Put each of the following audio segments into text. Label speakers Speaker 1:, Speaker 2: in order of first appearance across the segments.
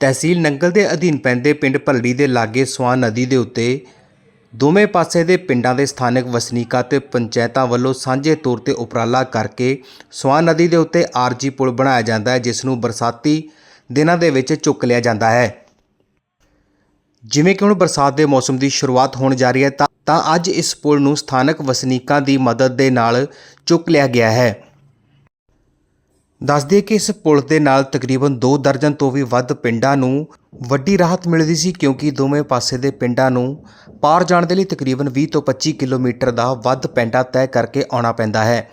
Speaker 1: ਤਹਿਸੀਲ ਨੰਗਲ ਦੇ ਅਧੀਨ ਪੈਂਦੇ ਪਿੰਡ ਭੱਲੜੀ ਦੇ ਲਾਗੇ ਸਵਾਨ ਨਦੀ ਦੇ ਉੱਤੇ ਦੋਵੇਂ ਪਾਸੇ ਦੇ ਪਿੰਡਾਂ ਦੇ ਸਥਾਨਕ ਵਸਨੀਕਾਂ ਤੇ ਪੰਚਾਇਤਾਂ ਵੱਲੋਂ ਸਾਂਝੇ ਤੌਰ ਤੇ ਉਪਰਾਲਾ ਕਰਕੇ ਸਵਾਨ ਨਦੀ ਦੇ ਉੱਤੇ ਆਰਜੀ ਪੁਲ ਬਣਾਇਆ ਜਾਂਦਾ ਹੈ, ਜਿਸ ਨੂੰ ਬਰਸਾਤੀ ਦਿਨਾਂ ਦੇ ਵਿੱਚ ਚੁੱਕ ਲਿਆ ਜਾਂਦਾ ਹੈ। ਜਿਵੇਂ ਕਿ ਹੁਣ ਬਰਸਾਤ ਦੇ ਮੌਸਮ ਦੀ ਸ਼ੁਰੂਆਤ ਹੋਣ ਜਾ ਰਹੀ ਹੈ ਤਾਂ ਤਾਂ ਅੱਜ ਇਸ ਪੁਲ ਨੂੰ ਸਥਾਨਕ ਵਸਨੀਕਾਂ ਦੀ ਮਦਦ ਦੇ ਨਾਲ ਚੁੱਕ ਲਿਆ ਗਿਆ ਹੈ। ਦੱਸ ਦਈਏ ਕਿ ਇਸ ਪੁਲ ਦੇ ਨਾਲ ਤਕਰੀਬਨ 2 ਦਰਜਨ ਤੋਂ ਵੀ ਵੱਧ ਪਿੰਡਾਂ ਨੂੰ ਵੱਡੀ ਰਾਹਤ ਮਿਲਦੀ ਸੀ ਕਿਉਂਕਿ ਦੋਵੇਂ ਪਾਸੇ ਦੇ ਪਿੰਡਾਂ ਨੂੰ ਪਾਰ ਜਾਣ ਦੇ ਲਈ ਤਕਰੀਬਨ 20 ਤੋਂ 25 ਕਿਲੋਮੀਟਰ ਦਾ ਵੱਧ ਪੈਂਡਾ ਤੈਅ ਕਰਕੇ ਆਉਣਾ ਪੈਂਦਾ ਹੈ।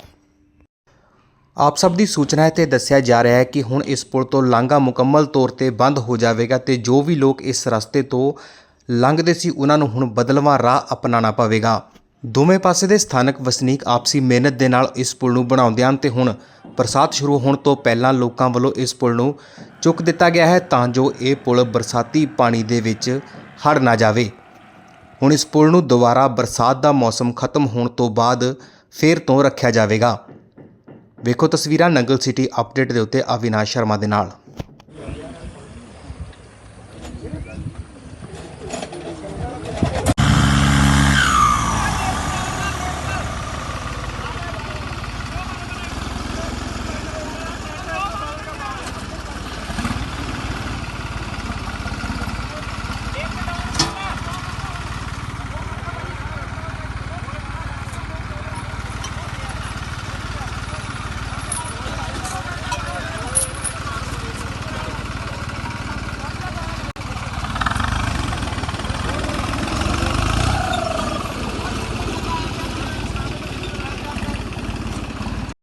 Speaker 1: ਆਪ ਸਭ ਦੀ ਸੂਚਨਾ ਹੈ ਤੇ ਦੱਸਿਆ ਜਾ ਰਿਹਾ ਹੈ ਕਿ ਹੁਣ ਇਸ ਪੁਲ ਤੋਂ ਲਾਂਘਾ ਮੁਕੰਮਲ ਤੌਰ ਤੇ ਬੰਦ ਹੋ ਜਾਵੇਗਾ ਤੇ ਜੋ ਵੀ ਲੋਕ ਇਸ ਰਸਤੇ ਤੋਂ ਲੰਘਦੇ ਸੀ, ਉਹਨਾਂ ਨੂੰ ਹੁਣ ਬਦਲਵਾਂ ਰਾਹ ਅਪਣਾਉਣਾ ਪਵੇਗਾ। ਦੋਵੇਂ ਪਾਸੇ ਦੇ ਸਥਾਨਕ ਵਸਨੀਕ ਆਪਸੀ ਮਿਹਨਤ ਦੇ ਨਾਲ ਇਸ ਪੁਲ ਨੂੰ ਬਣਾਉਂਦੇ ਹਨ ਤੇ ਹੁਣ ਬਰਸਾਤ ਸ਼ੁਰੂ ਹੋਣ ਤੋਂ ਪਹਿਲਾਂ ਲੋਕਾਂ ਵੱਲੋਂ ਇਸ ਪੁਲ ਨੂੰ ਚੁੱਕ ਦਿੱਤਾ ਗਿਆ ਹੈ ਤਾਂ ਜੋ ਇਹ ਪੁਲ ਬਰਸਾਤੀ ਪਾਣੀ ਦੇ ਵਿੱਚ ਹੜ ਨਾ ਜਾਵੇ। ਹੁਣ ਇਸ ਪੁਲ ਨੂੰ ਦੁਬਾਰਾ ਬਰਸਾਤ ਦਾ ਮੌਸਮ ਖਤਮ ਹੋਣ ਤੋਂ ਬਾਅਦ ਫੇਰ ਤੋਂ ਰੱਖਿਆ ਜਾਵੇਗਾ। ਵੇਖੋ ਤਸਵੀਰਾਂ ਨੰਗਲ ਸਿਟੀ ਅਪਡੇਟ ਦੇ ਉੱਤੇ ਅਵਿਨਾਸ਼ ਸ਼ਰਮਾ ਦੇ ਨਾਲ।